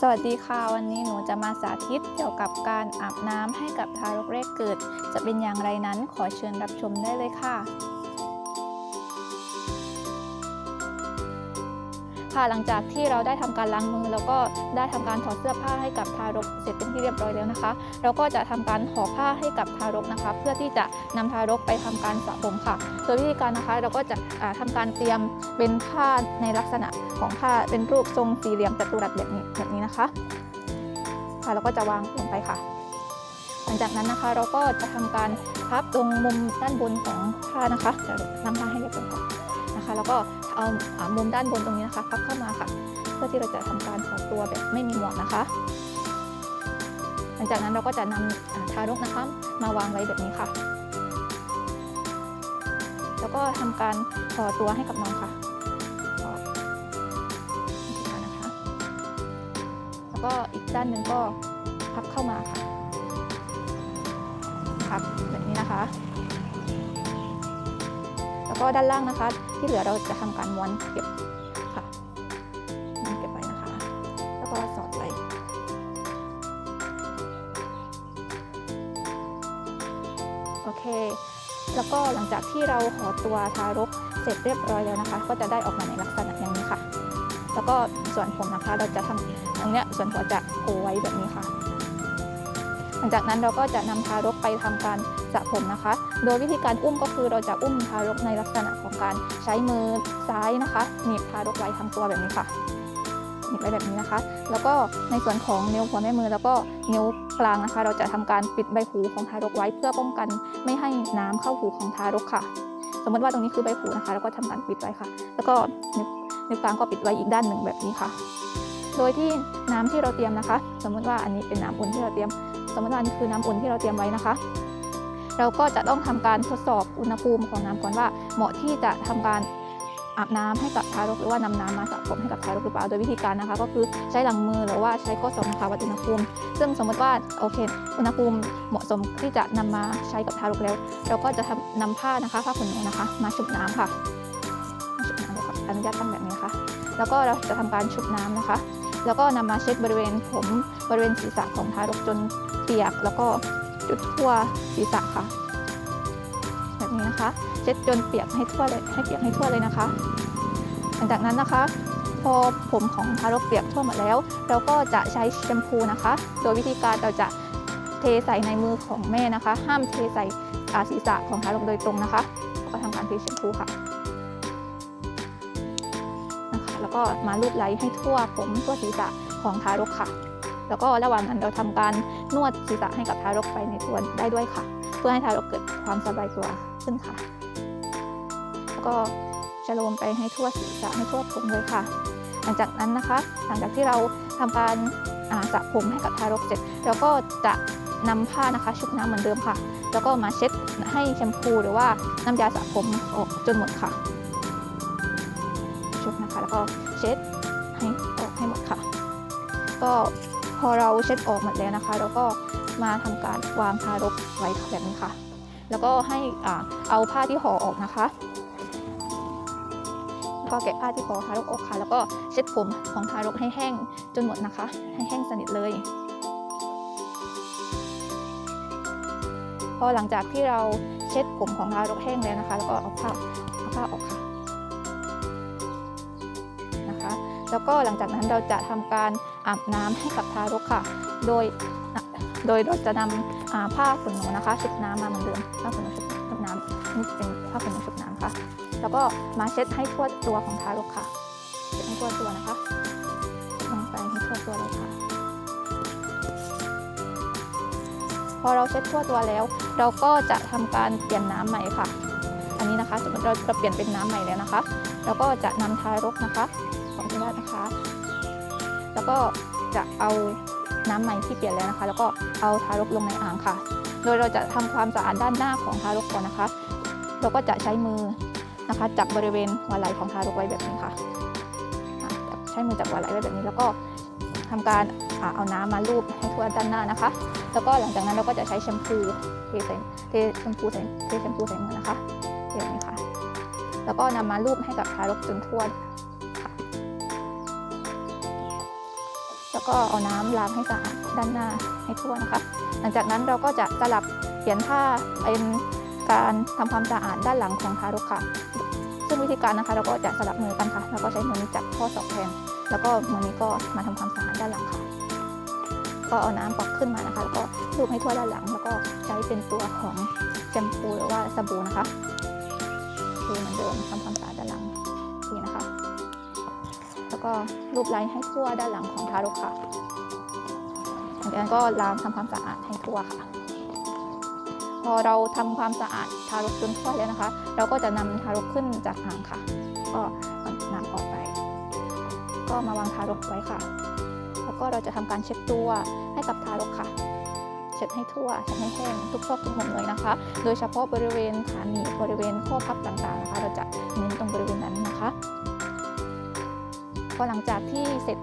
สวัสดีค่ะ วันนี้หนูจะมาสาธิตเกี่ยวกับการอาบน้ำให้กับทารกแรกเกิด จะเป็นอย่างไรนั้นขอเชิญรับชมได้เลยค่ะ ค่ะ หลังจากที่เราได้ทำการล้างมือ แล้วก็ได้ทำการถอดเสื้อผ้าให้กับทารกเสร็จเป็นที่เรียบร้อยแล้วนะคะ เราก็จะทำการห่อผ้าให้กับทารกนะคะ เพื่อที่จะนำทารกไปทำการสระผมค่ะโดยวิธีการนะคะเราก็จะอ่าทำการเตรียมเป็นผ้าในลักษณะของผ้าเป็นรูปทรงสี่เหลี่ยมจัตุรัสแบบนี้แบบนี้นะคะค่ะเราก็จะวางลงไปค่ะหลังจากนั้นนะคะเราก็จะทำการพับตรงมุมด้านบนของผ้านะคะเดี๋ยวล้างผ้าให้เรียบร้อยก่อน แล้วก็เอาอามุมด้านบนตรงนี้นะคะพับเข้ามาค่ะ เพื่อที่เราจะทำการถอดตัวแบบไม่มีหมวกนะคะ หลังจากนั้นเราก็จะนำอ่าทารกนะคะ มาวางไว้แบบนี้ค่ะ แล้วก็ทำการถอดตัวให้กับน้องค่ะแล้วก็อีกด้านหนึ่งก็พับเข้ามาค่ะพับแบบนี้นะคะ ก็ด้านล่างนะคะ ที่เหลือเราจะทำการม้วนเก็บค่ะม้วนเก็บไว้นะคะ แล้วก็สอดไว้โอเค แล้วก็หลังจากที่เราห่อตัวทารกเสร็จเรียบร้อยแล้วนะคะ ก็จะได้ออกมาในลักษณะอย่างนี้ค่ะ แล้วก็ส่วนผมนะคะเราจะทำตรงเนี้ยส่วนหัวจะโผล่ไว้แบบนี้ค่ะ หลังจากนั้นเราก็จะนำทารกไปทำการสระผมนะคะ โดยวิธีการอุ้มก็คือเราจะอุ้มทารกในลักษณะของการใช้มือซ้ายนะคะหนีบทารกไว้ทั้งตัวแบบนี้ค่ะหนีบไว้แบบนี้นะคะ แล้วก็ในส่วนของนิ้วหัวแม่มือแล้วก็นิ้วกลางนะคะ เราจะทำการปิดใบหูของทารกไว้เพื่อป้องกันไม่ให้น้ำเข้าหูของทารกค่ะ สมมติว่าตรงนี้คือใบหูนะคะ แล้วก็ทำการปิดไว้ค่ะ แล้วก็นิ้วนิ้วกลางก็ปิดไว้อีกด้านหนึ่งแบบนี้ค่ะ โดยที่น้ำที่เราเตรียมนะคะ สมมติว่าอันนี้เป็นน้ำอุ่นที่เราเตรียม สมมติวันนี้คือน้ำอุ่นที่เราเตรียมไว้นะคะ เราก็จะต้องทำการทดสอบอุณหภูมิของน้ำก่อนว่า เหมาะที่จะทำการอาบน้ำให้กับทารกหรือว่านำน้ำมาสระผมให้กับทารกหรือเปล่าโดยวิธีการนะคะ ก็คือใช้หลังมือหรือว่าใช้ข้อศอกนะคะวัดอุณหภูมิ ซึ่งสมมติว่าโอเค อุณหภูมิเหมาะสมที่จะนำมาใช้กับทารกแล้ว เราก็จะทำนำผ้านะคะผ้าขนหนูนะคะ มาชุบน้ำค่ะมาชุบน้ำเลยค่ะอนุญาตตั้งแบบนี้นะคะแล้วก็เราจะทำการชุบน้ำนะคะ แล้วก็นำมาเช็ดบริเวณผมบริเวณศีรษะของทารกจน เปียก แล้วก็จุดทั่วศีรษะค่ะ แบบนี้นะคะ เช็ดจนเปียกให้ทั่วเลยให้เปียกให้ทั่วเลยนะคะ หลังจากนั้นนะคะ พอผมของทารกเปียกทั่วหมดแล้ว เราก็จะใช้แชมพูนะคะ โดยวิธีการเราจะเทใส่ในมือของแม่นะคะ ห้ามเทใส่อ่าศีรษะของทารกโดยตรงนะคะ ก็ทำการเทแชมพูค่ะนะคะ แล้วก็มาลูบไล้ให้ทั่วผมทั่วศีรษะของทารกค่ะ แล้วก็ระหว่างนั้นเราทำการนวดศีรษะให้กับทารกไปในตัวได้ด้วยค่ะ เพื่อให้ทารกเกิดความสบายตัวขึ้นค่ะ แล้วก็จะโลมไปให้ทั่วศีรษะให้ทั่วผมเลยค่ะ หลังจากนั้นนะคะ หลังจากที่เราทำการสระผมให้กับทารกเสร็จเราก็จะนำผ้านะคะชุบน้ำเหมือนเดิมค่ะ แล้วก็มาเช็ดให้แชมพูหรือว่าน้ำยาสระผมออกจนหมดค่ะ ชุบนะคะแล้วก็เช็ดให้ออกให้หมดค่ะ ก็ พอเราเช็ดออกหมดแล้วนะคะ เราก็มาทำการวางทารกไว้แบบนี้ค่ะ แล้วก็ให้อ่าเอาผ้าที่ห่อออกนะคะแล้วก็แกะผ้าที่ห่อทารกออกค่ะ แล้วก็เช็ดผมของทารกให้แห้งจนหมดนะคะ ให้แห้งสนิทเลย พอหลังจากที่เราเช็ดผมของทารกแห้งแล้วนะคะ แล้วก็เอาผ้าเอาผ้าออกค่ะ แล้วก็หลังจากนั้นเราจะทำการอาบน้ำให้กับทารกค่ะ โดยโดยเราจะนำอ่าผ้าขนหนูนะคะชุบน้ำมาเหมือนเดิมผ้าขนหนูชุบน้ำนี่เป็นผ้าขนหนูชุบน้ำค่ะ แล้วก็มาเช็ดให้ทั่วตัวของทารกค่ะเช็ดให้ทั่วตัวนะคะลงไปให้ทั่วตัวเลยค่ะ พอเราเช็ดทั่วตัวแล้ว เราก็จะทำการเปลี่ยนน้ำใหม่ค่ะ อันนี้นะคะสมมติเราเราเปลี่ยนเป็นน้ำใหม่แล้วนะคะเราก็จะนำทารกนะคะ ขออนุญาตนะคะ แล้วก็จะเอาน้ำใหม่ที่เปลี่ยนแล้วนะคะ แล้วก็เอาทารกลงในอ่างค่ะ โดยเราจะทำความสะอาดด้านหน้าของทารกก่อนนะคะ เราก็จะใช้มือนะคะ จับบริเวณหัวไหล่ของทารกไว้แบบนี้ค่ะ ใช้มือจับหัวไหล่ไว้แบบนี้ แล้วก็ทำการเอาน้ำมาลูบให้ทั่วด้านหน้านะคะ แล้วก็หลังจากนั้นเราก็จะใช้แชมพูเทใส่เทแชมพูใส่เทแชมพูใส่มือนะคะแบบนี้ค่ะ แล้วก็นำมาลูบให้กับทารกจนทั่ว ก็เอาน้ำล้างให้สะอาดด้านหน้าให้ทั่วนะคะ หลังจากนั้นเราก็จะสลับเปลี่ยนท่าเป็นการทำความสะอาดด้านหลังของทารกค่ะ ซึ่งวิธีการนะคะเราก็จะสลับมือกันค่ะ แล้วก็ใช้มือนี้จับข้อศอกแทนแล้วก็มือนี้ก็มาทำความสะอาดด้านหลังค่ะ ก็เอาน้ำปอกขึ้นมานะคะ แล้วก็ลูบให้ทั่วด้านหลัง แล้วก็ใช้เป็นตัวของแชมพูหรือว่าสบู่นะคะเทเหมือนเดิมทำความสะอาด ก็ลูบไล้ให้ทั่วด้านหลังของทารกค่ะหลังจากนั้นก็ล้างทำความสะอาดให้ทั่วค่ะ พอเราทำความสะอาดทารกจนทั่วแล้วนะคะ เราก็จะนำทารกขึ้นจากอ่างค่ะ ก็น้ำออกไป ก็มาวางทารกไว้ค่ะ แล้วก็เราจะทำการเช็ดตัวให้กับทารกค่ะเช็ดให้ทั่วเช็ดให้แห้งทุกซอกทุกมุมเลยนะคะ โดยเฉพาะบริเวณขาหนีบบริเวณข้อพับต่างๆนะคะ เราจะเน้นตรงบริเวณนั้นนะคะ พอหลังจากที่เสร็จ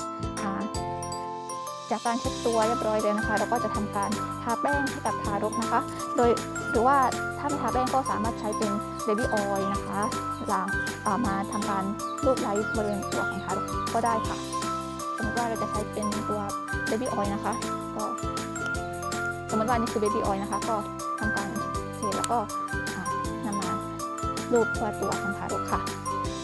จากการเช็ดตัวเรียบร้อยแล้วนะคะ เราก็จะทำการทาแป้งให้กับทารกนะคะ โดยหรือว่าถ้าไม่ทาแป้งก็สามารถใช้เป็นเบบี้ออยล์นะคะล้างมาทำการลูบไล้บริเวณตัวของทารกก็ได้ค่ะสมมติว่าเราจะใช้เป็นตัวเบบี้ออยล์นะคะ ก็สมมติว่านี่คือเบบี้ออยล์นะคะ ก็ทำการเทแล้วก็อ่านำมาลูบทั่วตัวของทารกค่ะ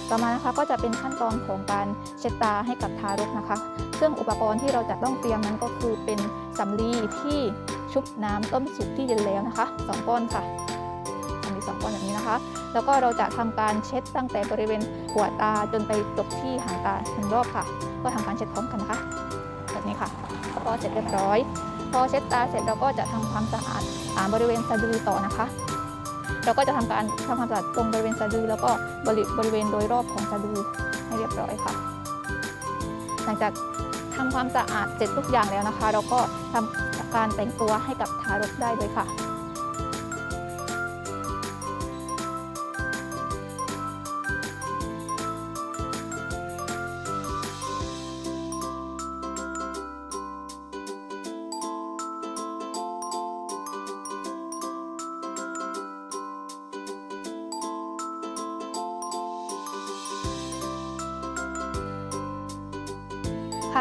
ต่อมานะคะก็จะเป็นขั้นตอนของการเช็ดตาให้กับทารกนะคะ ซึ่งอุปกรณ์ที่เราจะต้องเตรียมนั้นก็คือเป็นสำลีที่ชุบน้ำต้มสุกที่เย็นแล้วนะคะสองก้อนค่ะสำลีสองก้อนแบบนี้นะคะ แล้วก็เราจะทำการเช็ดตั้งแต่บริเวณหัวตาจนไปจบที่หางตาหนึ่งรอบค่ะ ก็ทำการเช็ดพร้อมกันนะคะแบบนี้ค่ะพอเสร็จเรียบร้อย พอเช็ดตาเสร็จเราก็จะทำความสะอาดอาบริเวณสะดือต่อนะคะ เราก็จะทำการทำความสะอาดตรงบริเวณสะดือ แล้วก็บริบริเวณโดยรอบของสะดือให้เรียบร้อยค่ะ หลังจากทำความสะอาดเสร็จทุกอย่างแล้วนะคะ เราก็ทำการแต่งตัวให้กับทารกได้เลยค่ะ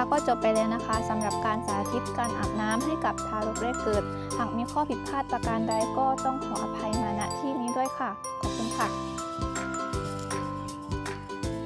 ค่ะก็จบไปแล้วนะคะสำหรับการสาธิตการอาบน้ำให้กับทารกแรกเกิด หากมีข้อผิดพลาดประการใดก็ต้องขออภัยมาณที่นี้ด้วยค่ะ